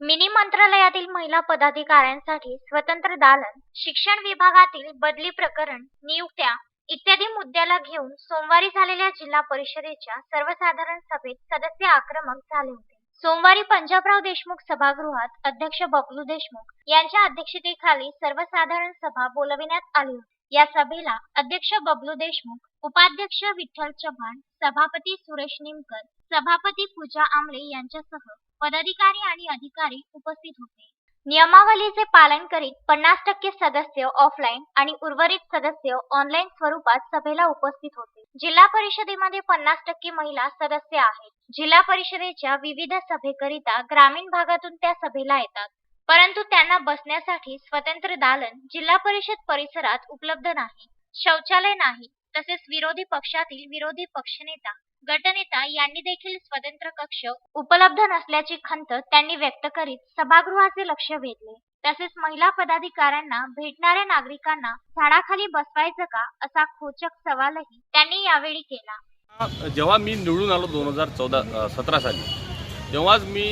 Mini मंत्रालयातील महिला पदाधिकाऱ्यांसाठी स्वतंत्र दालन शिक्षण विभागातील बदली प्रकरण नियुक्त्या इत्यादी मुद्द्याला घेऊन सोमवारी झालेल्या जिल्हा परिषदेच्या सर्वसाधारण सभेत सदस्य आक्रमक झाले होते. सोमवारी पंजाबराव देशमुख सभागृहात अध्यक्ष बबलू देशमुख यांच्या अध्यक्षतेखाली सर्वसाधारण सभा बोलविण्यात आली होती. या सभेला अध्यक्ष बबलू देशमुख उपाध्यक्ष विठ्ठल चव्हाण सभापती सुरेश निमकर सभापती पूजा आमले यांच्यासह पदाधिकारी आणि अधिकारी उपस्थित होते. नियमावलीचे पालन करीत पन्नास टक्के सदस्य ऑफलाईन आणि उर्वरित सदस्य ऑनलाईन स्वरूपात सभेला उपस्थित होते. जिल्हा परिषदेमध्ये पन्नास टक्के महिला सदस्य आहेत. जिल्हा परिषदेच्या विविध सभेकरिता ग्रामीण भागातून त्या सभेला येतात. परंतु त्यांना बसण्यासाठी स्वतंत्र दालन जिल्हा परिषद परिसरात उपलब्ध नाही शौचालय नाही तसेच विरोधी पक्षातील विरोधी पक्षनेता गटनेता यांनी देखील स्वतंत्र कक्ष उपलब्ध नसल्याची खंत त्यांनी व्यक्त करीत सभागृहाचे लक्ष वेधले. तसेच महिला पदाधिकाऱ्यांना भेटणाऱ्या नागरिकांना झाडाखाली बसवायचं का असा खोचक सवालही त्यांनी यावेळी केला. जेव्हा मी निवडून आलो दोन हजार चौदा सतरा साली तेव्हाच मी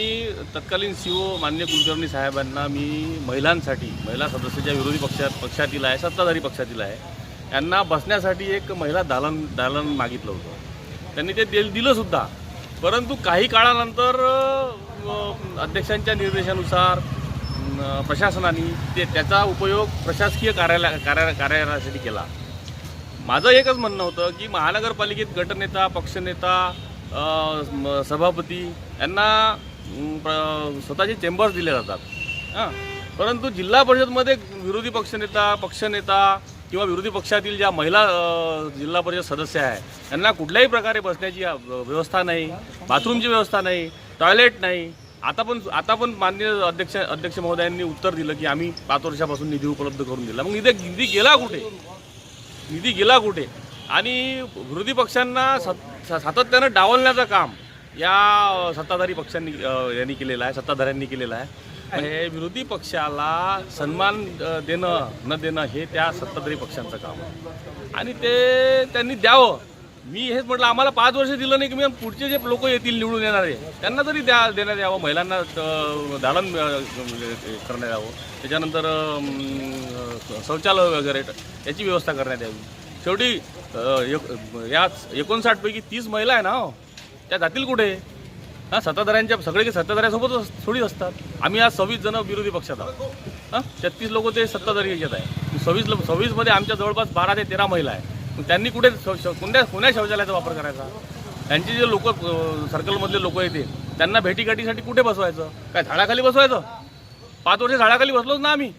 तत्कालीन सी ओ मान्य कुलकर्णी साहेबांना मी महिलांसाठी महिला सदस्याच्या विरोधी पक्षात पक्षातील आहे सत्ताधारी पक्षातील आहे यांना बसण्यासाठी एक महिला दालन दालन मागितलं होतं. त्यांनी ते दिल दिलंसुद्धा परंतु काही काळानंतर अध्यक्षांच्या निर्देशानुसार प्रशासनाने ते त्याचा उपयोग प्रशासकीय कार्यालय कार्या कार्यालयासाठी केला. माझं एकच म्हणणं होतं की महानगरपालिकेत गटनेता पक्षनेता सभापती यांना प्र- स्वतःचे चेंबर्स दिले जातात. हां. परंतु जिल्हा परिषदमध्ये विरोधी पक्षनेता पक्षनेता किंवा विरोधी पक्षातील ज्या महिला जिल्हा परिषद सदस्य आहे यांना कुठल्याही प्रकारे बसण्याची व्यवस्था नाही बाथरूमची व्यवस्था नाही टॉयलेट नाही. आता पण आता पण मान्य अध्यक्ष अध्यक्ष महोदयांनी उत्तर दिलं की आम्ही पाच वर्षापासून निधी उपलब्ध करून दिला. मग निधी निधी गेला कुठे? निधी गेला कुठे? आणि विरोधी पक्षांना सत सातत्यानं डावलण्याचं काम या सत्ताधारी पक्षांनी यांनी केलेलं आहे सत्ताधाऱ्यांनी केलेलं आहे. हे विरोधी पक्षाला सन्मान देणं न देणं हे त्या सत्ताधारी पक्षांचं काम आहे. आणि ते त्यांनी द्यावं. मी हेच म्हटलं आम्हाला पाच वर्ष दिलं नाही की मी पुढचे जे लोक येतील निवडून येणारे त्यांना तरी द्या देण्यात यावं महिलांना अ, दालन करण्यात यावं. त्याच्यानंतर शौचालय वगैरे याची व्यवस्था करण्यात यावी. शेवटी एक- या एकोणसाठपैकी तीस महिला आहे ना हो त्या जातील कुठे? हां सत्ताधाऱ्यांच्या सगळे काही सत्ताधाऱ्यासोबतच थोडीच असतात. आम्ही आज सव्वीस जण विरोधी पक्षात आहोत. हां छत्तीस लोक ते सत्ताधारी याच्यात आहे. सव्वीस सव्वीसमध्ये आमच्या जवळपास बारा ते तेरा महिला आहे. त्यांनी कुठे शौ- शौ- कोणत्या कोण्या शौचालयाचा वापर करायचा? त्यांचे जे लोक सर्कलमधले लोक येते त्यांना भेटीगाठीसाठी कुठे बसवायचं? काय झाडाखाली बसवायचं? पाच वर्ष झाडाखाली बसलोच ना आम्ही.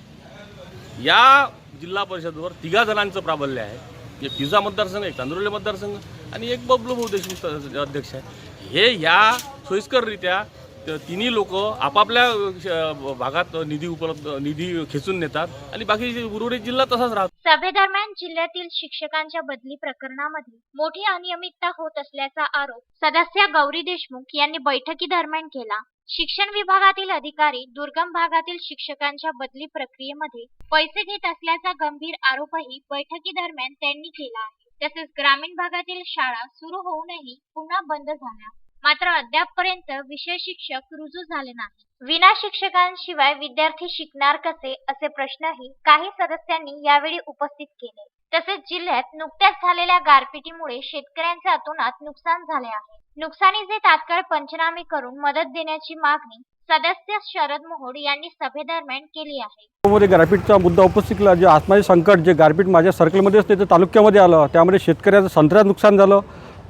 या जिल्हा परिषदवर तिघा जणांचं प्राबल्य आहे. एक तिजा मतदारसंघ एक चांदुर्ले मतदारसंघ आणि एक बबलू भाऊ देशमुख अध्यक्ष आहे. हे ह्या सोयीस्कररित्या तिन्ही लोक आपापल्या भागात निधी उपलब्ध निधी खेचून नेतात आणि बाकी उर्वरित जिल्हा तसाच राहतो. सभेदरम्यान जिल्ह्यातील शिक्षकांच्या बदली प्रकरणामध्ये मोठी अनियमितता होत असल्याचा आरोप सदस्य गौरी देशमुख यांनी बैठकी दरम्यान केला. शिक्षण विभागातील अधिकारी दुर्गम भागातील शिक्षकांच्या बदली प्रक्रियेमध्ये पैसे घेत असल्याचा गंभीर आरोपही बैठकी दरम्यान त्यांनी केला आहे. तसेच ग्रामीण भागातील शाळा सुरू होऊनही पुन्हा बंद झाल्या. मात्र अद्यापपर्यंत विषय शिक्षक रुजू झाले नाही विना शिक्षकांशिवाय विद्यार्थी शिकणार कसे असे प्रश्नही काही सदस्यांनी यावेळी उपस्थित केले. तसेच जिल्ह्यात नुकत्याच झालेल्या गारपिटीमुळे शेतकऱ्यांचे अतोनात नुकसान झाले आहे. नुकसानीचे तात्काळ पंचनामे करून मदत देण्याची मागणी सदस्य शरद मोहोड यांनी सभेदरम्यान केली आहे. मध्ये गारपीटचा मुद्दा उपस्थित केला. जे आत्माचे संकट जे गारपीट माझ्या सर्कलमध्ये असते ते तालुक्यामध्ये आलं. त्यामध्ये शेतकऱ्याचं संत्र्याचं नुकसान झालं.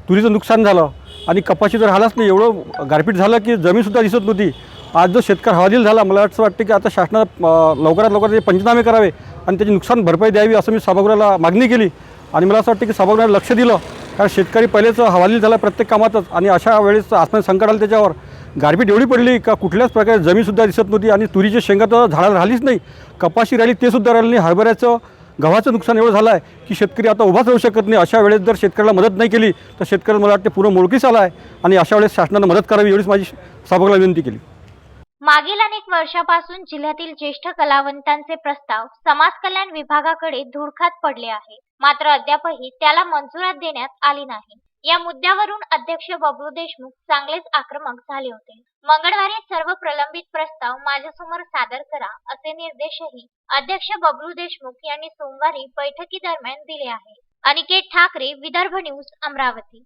तुरीचं नुकसान झालं. आणि कपाशी तर राहिलाच नाही एवढं गारपीट झालं की जमीनसुद्धा दिसत नव्हती. आज जो शेतकरी हवालदिल झाला मला असं वाटतं की आता शासनाला लवकरात लवकर ते पंचनामे करावे आणि त्याची नुकसान भरपाई द्यावी असं मी सभागृहाला मागणी केली. आणि मला असं वाटतं की सभागृहाने लक्ष दिलं. कारण शेतकरी पहिलेच हवाली झाला प्रत्येक कामातच आणि अशा वेळेस आसमान संकट आलं त्याच्यावर. गारपीट एवढी पडली का कुठल्याच प्रकारे जमीनसुद्धा दिसत नव्हती आणि तुरीच्या शेंगा तर झाडं राहिलीच नाही. कपाशी राहिली ते सुद्धा राहिली नाही. हरभऱ्याचं गव्हाचं नुकसान एवढं झालं आहे की शेतकरी आता उभाच राहू शकत नाही. अशा वेळेस जर शेतकऱ्याला मदत नाही केली तर शेतकऱ्याला मला वाटते पूर्ण मोडकीस आला आहे आणि अशा वेळेस शासनानं मदत करावी एवढीच माझी सभागृहाला विनंती केली. मागील अनेक वर्षापासून जिल्ह्यातील ज्येष्ठ कलावंतांचे प्रस्ताव समाज कल्याण विभागाकडे धुडखात पडले आहे मात्र अद्यापही त्याला मंजुरात देण्यात आली नाही. या मुद्द्यावरून अध्यक्ष बबलू देशमुख चांगलेच आक्रमक झाले होते. मंगळवारी सर्व प्रलंबित प्रस्ताव माझ्यासमोर सादर करा असे निर्देशही अध्यक्ष बबलू देशमुख यांनी सोमवारी बैठकीदरम्यान दिले आहे अनिकेत ठाकरे विदर्भ न्यूज अमरावती.